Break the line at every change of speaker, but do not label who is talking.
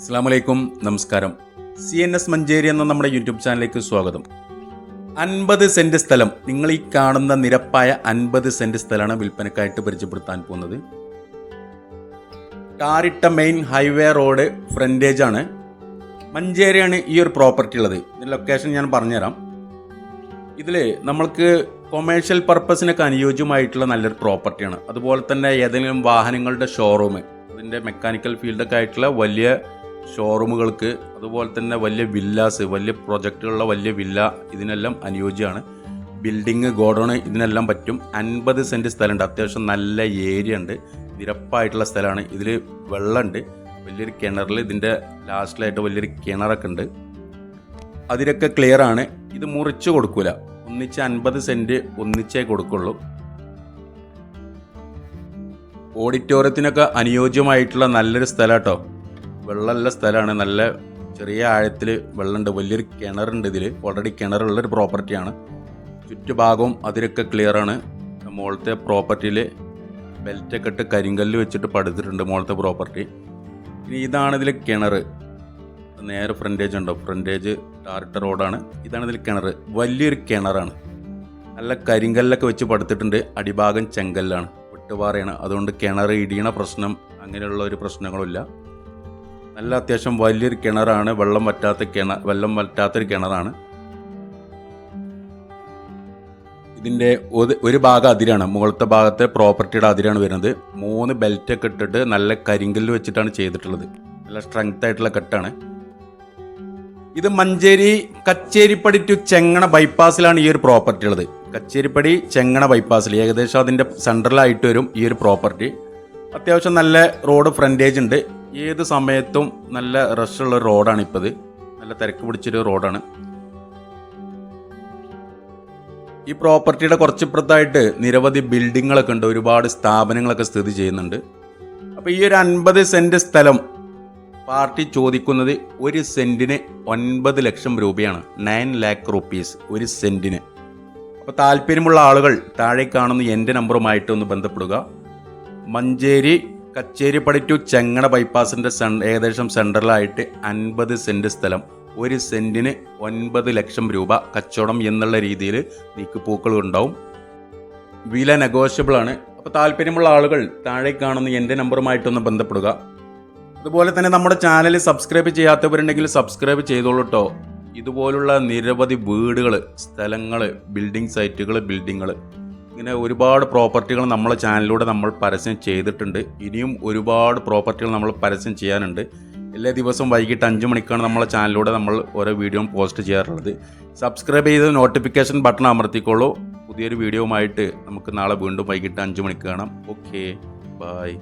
അസ്സാമലൈക്കും നമസ്കാരം. C N S Manjeri എന്ന നമ്മുടെ യൂട്യൂബ് ചാനലിലേക്ക് സ്വാഗതം. അൻപത് സെന്റ് സ്ഥലം നിങ്ങൾ ഈ കാണുന്ന നിരപ്പായ അൻപത് സെന്റ് സ്ഥലമാണ് വിൽപ്പനക്കായിട്ട് പരിചയപ്പെടുത്താൻ പോകുന്നത്. കാറിട്ട മെയിൻ ഹൈവേ റോഡ് ഫ്രണ്ടേജ് ആണ്. മഞ്ചേരിയാണ് ഈ ഒരു പ്രോപ്പർട്ടി ഉള്ളത്. ഇതിന്റെ ലൊക്കേഷൻ ഞാൻ പറഞ്ഞുതരാം. ഇതിൽ നമ്മൾക്ക് കൊമേഴ്ഷ്യൽ പർപ്പസിനൊക്കെ അനുയോജ്യമായിട്ടുള്ള നല്ലൊരു പ്രോപ്പർട്ടിയാണ് അതുപോലെ തന്നെ ഏതെങ്കിലും വാഹനങ്ങളുടെ ഷോറൂം അതിന്റെ മെക്കാനിക്കൽ ഫീൽഡൊക്കെ ആയിട്ടുള്ള വലിയ ഷോറൂമുകൾക്ക് അതുപോലെ തന്നെ വലിയ വില്ലാസ് വലിയ പ്രൊജക്റ്റുകളുള്ള വലിയ വില്ല ഇതിനെല്ലാം അനുയോജ്യമാണ്. ബിൽഡിങ് ഗോഡൗൺ ഇതിനെല്ലാം പറ്റും. അൻപത് സെന്റ് സ്ഥലമുണ്ട്. അത്യാവശ്യം നല്ല ഏരിയ ഉണ്ട്. നിരപ്പായിട്ടുള്ള സ്ഥലമാണ്. ഇതിൽ വെള്ളമുണ്ട് വലിയൊരു കിണറിൽ ഇതിന്റെ ലാസ്റ്റിലായിട്ട് വലിയൊരു കിണറൊക്കെ ഉണ്ട്. അതിലൊക്കെ ക്ലിയർ ആണ്. ഇത് മുറിച്ച് കൊടുക്കൂല. ഒന്നിച്ച് അൻപത് സെന്റ് ഒന്നിച്ചേ കൊടുക്കുള്ളൂ. ഓഡിറ്റോറിയത്തിനൊക്കെ അനുയോജ്യമായിട്ടുള്ള നല്ലൊരു സ്ഥലം കേട്ടോ. വെള്ളമുള്ള സ്ഥലമാണ്. നല്ല ചെറിയ ആഴത്തിൽ വെള്ളമുണ്ട്. വലിയൊരു കിണറുണ്ട് ഇതിൽ ഓൾറെഡി കിണറുള്ളൊരു പ്രോപ്പർട്ടിയാണ്. ചുറ്റുഭാഗവും അതിലൊക്കെ ക്ലിയർ ആണ്. മുകളത്തെ പ്രോപ്പർട്ടിയിൽ ബെൽറ്റൊക്കെ ഇട്ട് കരിങ്കല്ല് വെച്ചിട്ട് പടുത്തിട്ടുണ്ട് മുകളത്തെ പ്രോപ്പർട്ടി. ഇനി ഇതാണ് കിണർ നേരെ ഫ്രണ്ടേജ് ഉണ്ടോ? ഫ്രണ്ടേജ് ടാറിട്ട റോഡാണ് ഇതാണ് ഇതിൽ കിണർ വലിയൊരു കിണറാണ്. നല്ല കരിങ്കല്ലൊക്കെ വെച്ച് പടുത്തിട്ടുണ്ട്. അടിഭാഗം ചെങ്കല്ലാണ്. വെട്ടുപാറയാണ്. അതുകൊണ്ട് കിണർ ഇടിയണ പ്രശ്നം അങ്ങനെയുള്ള ഒരു പ്രശ്നങ്ങളുമില്ല നല്ല അത്യാവശ്യം വലിയൊരു കിണറാണ്. വെള്ളം വറ്റാത്ത കിണർ വെള്ളം വറ്റാത്തൊരു കിണറാണ്. ഇതിന്റെ ഒരു ഭാഗം അതിരാണ്. മുകളത്തെ ഭാഗത്തെ പ്രോപ്പർട്ടിയുടെ അതിരാണ് വരുന്നത്. മൂന്ന് ബെൽറ്റൊക്കെ ഇട്ടിട്ട് നല്ല കരിങ്കല്ല് വെച്ചിട്ടാണ് ചെയ്തിട്ടുള്ളത്. നല്ല സ്ട്രെങ്ത് ആയിട്ടുള്ള കെട്ടാണ്. ഇത് മഞ്ചേരി കച്ചേരിപ്പടി ടു ചെങ്ങണ ബൈപ്പാസിലാണ് ഈ ഒരു പ്രോപ്പർട്ടി ഉള്ളത്. കച്ചേരിപ്പടി ചെങ്ങണ ബൈപ്പാസിൽ ഏകദേശം അതിന്റെ സെൻട്രലായിട്ട് വരും ഈ ഒരു പ്രോപ്പർട്ടി അത്യാവശ്യം നല്ല റോഡ് ഫ്രണ്ടേജ് ഉണ്ട്. ഏത് സമയത്തും നല്ല റഷുള്ള റോഡാണ് ഇപ്പോൾ ഇത് നല്ല തിരക്ക് പിടിച്ചൊരു റോഡാണ്. ഈ പ്രോപ്പർട്ടിയുടെ കുറച്ചിപ്പുറത്തായിട്ട് നിരവധി ബിൽഡിങ്ങുകളൊക്കെ ഉണ്ട്. ഒരുപാട് സ്ഥാപനങ്ങളൊക്കെ സ്ഥിതി ചെയ്യുന്നുണ്ട്. അപ്പോൾ ഈ ഒരു അൻപത് സെന്റ് സ്ഥലം പാർട്ടി ചോദിക്കുന്നത് ഒരു സെന്റിന് ഒൻപത് ലക്ഷം രൂപയാണ്. നയൻ ലാക്ക് റുപ്പീസ് ഒരു സെന്റിന്. അപ്പോൾ താല്പര്യമുള്ള ആളുകൾ താഴെ കാണുന്ന എന്റെ നമ്പറുമായിട്ട് ഒന്ന് ബന്ധപ്പെടുക. മഞ്ചേരി കച്ചേരിപ്പടി ടു ചെങ്ങട ബൈപ്പാസിന്റെ സെൻ ഏകദേശം സെൻട്രലായിട്ട് അൻപത് സെന്റ് സ്ഥലം. ഒരു സെന്റിന് ഒൻപത് ലക്ഷം രൂപ കച്ചവടം എന്നുള്ള രീതിയിൽ നീക്കുപോക്കൾ ഉണ്ടാവും. വില നെഗോഷ്യബിൾ ആണ്. അപ്പോൾ താല്പര്യമുള്ള ആളുകൾ താഴെ കാണുന്ന എന്റെ നമ്പറുമായിട്ടൊന്ന് ബന്ധപ്പെടുക. അതുപോലെ തന്നെ നമ്മുടെ ചാനൽ സബ്സ്ക്രൈബ് ചെയ്യാത്തവരുണ്ടെങ്കിൽ സബ്സ്ക്രൈബ് ചെയ്തോളൂ കേട്ടോ ഇതുപോലുള്ള നിരവധി വീടുകൾ സ്ഥലങ്ങൾ ബിൽഡിംഗ് സൈറ്റുകൾ ബിൽഡിങ്ങുകൾ ഇങ്ങനെ ഒരുപാട് പ്രോപ്പർട്ടികൾ നമ്മളെ ചാനലിലൂടെ നമ്മൾ പരസ്യം ചെയ്തിട്ടുണ്ട്. ഇനിയും ഒരുപാട് പ്രോപ്പർട്ടികൾ നമ്മൾ പരസ്യം ചെയ്യാനുണ്ട്. എല്ലാ ദിവസവും വൈകിട്ട് അഞ്ച് മണിക്കാണ് നമ്മളെ ചാനലിലൂടെ നമ്മൾ ഓരോ വീഡിയോ പോസ്റ്റ് ചെയ്യാറുള്ളത്. സബ്സ്ക്രൈബ് ചെയ്ത് നോട്ടിഫിക്കേഷൻ ബട്ടൺ അമർത്തിക്കോളൂ. പുതിയൊരു വീഡിയോവുമായിട്ട് നമുക്ക് നാളെ വീണ്ടും വൈകിട്ട് അഞ്ച് മണിക്ക് കാണാം. Okay bye